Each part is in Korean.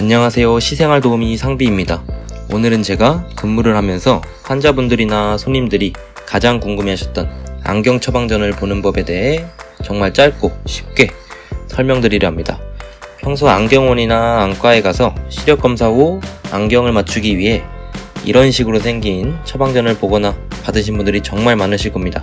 안녕하세요. 시생활 도우미 상비입니다. 오늘은 제가 근무를 하면서 환자분들이나 손님들이 가장 궁금해하셨던 안경 처방전을 보는 법에 대해 정말 짧고 쉽게 설명드리려 합니다. 평소 안경원이나 안과에 가서 시력 검사 후 안경을 맞추기 위해 이런 식으로 생긴 처방전을 보거나 받으신 분들이 정말 많으실 겁니다.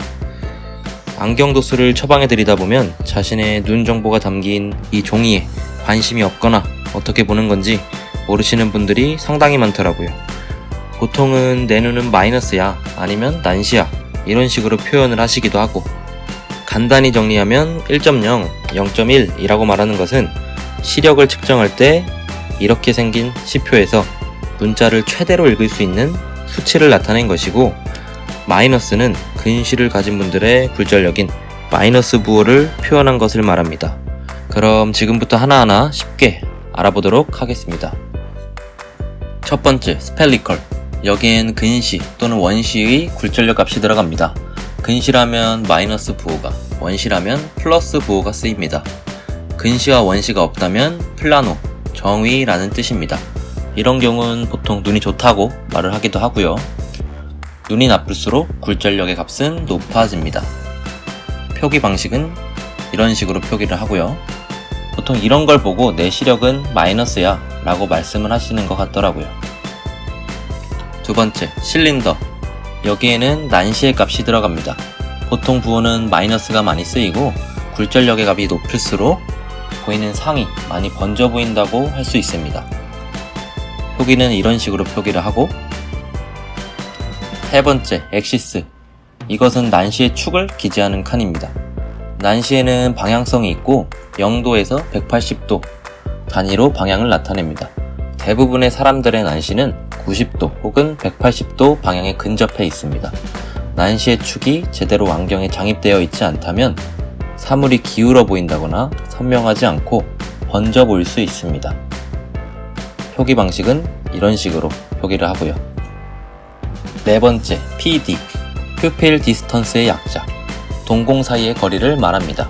안경 도수를 처방해 드리다 보면 자신의 눈 정보가 담긴 이 종이에 관심이 없거나 어떻게 보는 건지 모르시는 분들이 상당히 많더라고요. 보통은 내 눈은 마이너스야 아니면 난시야 이런 식으로 표현을 하시기도 하고 간단히 정리하면 1.0, 0.1이라고 말하는 것은 시력을 측정할 때 이렇게 생긴 시표에서 문자를 최대로 읽을 수 있는 수치를 나타낸 것이고 마이너스는 근시를 가진 분들의 굴절력인 마이너스 부호를 표현한 것을 말합니다. 그럼 지금부터 하나하나 쉽게 알아보도록 하겠습니다. 첫 번째, 스펠리컬. 여기엔 근시 또는 원시의 굴절력 값이 들어갑니다. 근시라면 마이너스 부호가, 원시라면 플러스 부호가 쓰입니다. 근시와 원시가 없다면 플라노, 정의라는 뜻입니다. 이런 경우는 보통 눈이 좋다고 말을 하기도 하고요. 눈이 나쁠수록 굴절력의 값은 높아집니다. 표기 방식은 이런 식으로 표기를 하고요. 보통 이런 걸 보고 내 시력은 마이너스야 라고 말씀을 하시는 것 같더라고요. 두 번째, 실린더. 여기에는 난시의 값이 들어갑니다. 보통 부호는 마이너스가 많이 쓰이고 굴절력의 값이 높을수록 보이는 상이 많이 번져 보인다고 할 수 있습니다. 표기는 이런 식으로 표기를 하고 세 번째, 엑시스. 이것은 난시의 축을 기재하는 칸입니다. 난시에는 방향성이 있고 0도에서 180도 단위로 방향을 나타냅니다. 대부분의 사람들의 난시는 90도 혹은 180도 방향에 근접해 있습니다. 난시의 축이 제대로 안경에 장입되어 있지 않다면 사물이 기울어 보인다거나 선명하지 않고 번져 보일 수 있습니다. 표기 방식은 이런 식으로 표기를 하고요. 네 번째, PD. 퓨필 디스턴스의 약자. 동공 사이의 거리를 말합니다.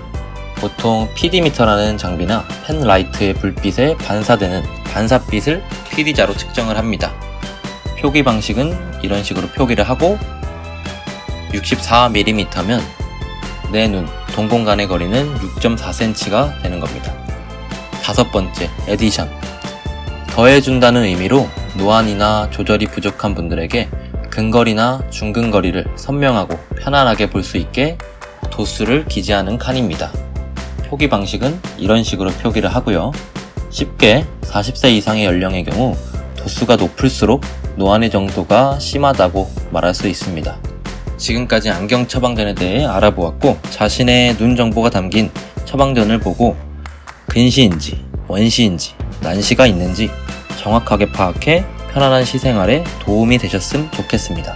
보통 PD미터라는 장비나 펜 라이트의 불빛에 반사되는 반사빛을 PD자로 측정을 합니다. 표기 방식은 이런 식으로 표기를 하고 64mm면 내 눈, 동공 간의 거리는 6.4cm가 되는 겁니다. 다섯 번째, 에디션. 더해준다는 의미로 노안이나 조절이 부족한 분들에게 근거리나 중근거리를 선명하고 편안하게 볼 수 있게 도수를 기재하는 칸입니다. 표기 방식은 이런 식으로 표기를 하고요. 쉽게 40세 이상의 연령의 경우 도수가 높을수록 노안의 정도가 심하다고 말할 수 있습니다. 지금까지 안경 처방전에 대해 알아보았고 자신의 눈 정보가 담긴 처방전을 보고 근시인지 원시인지 난시가 있는지 정확하게 파악해 편안한 시생활에 도움이 되셨으면 좋겠습니다.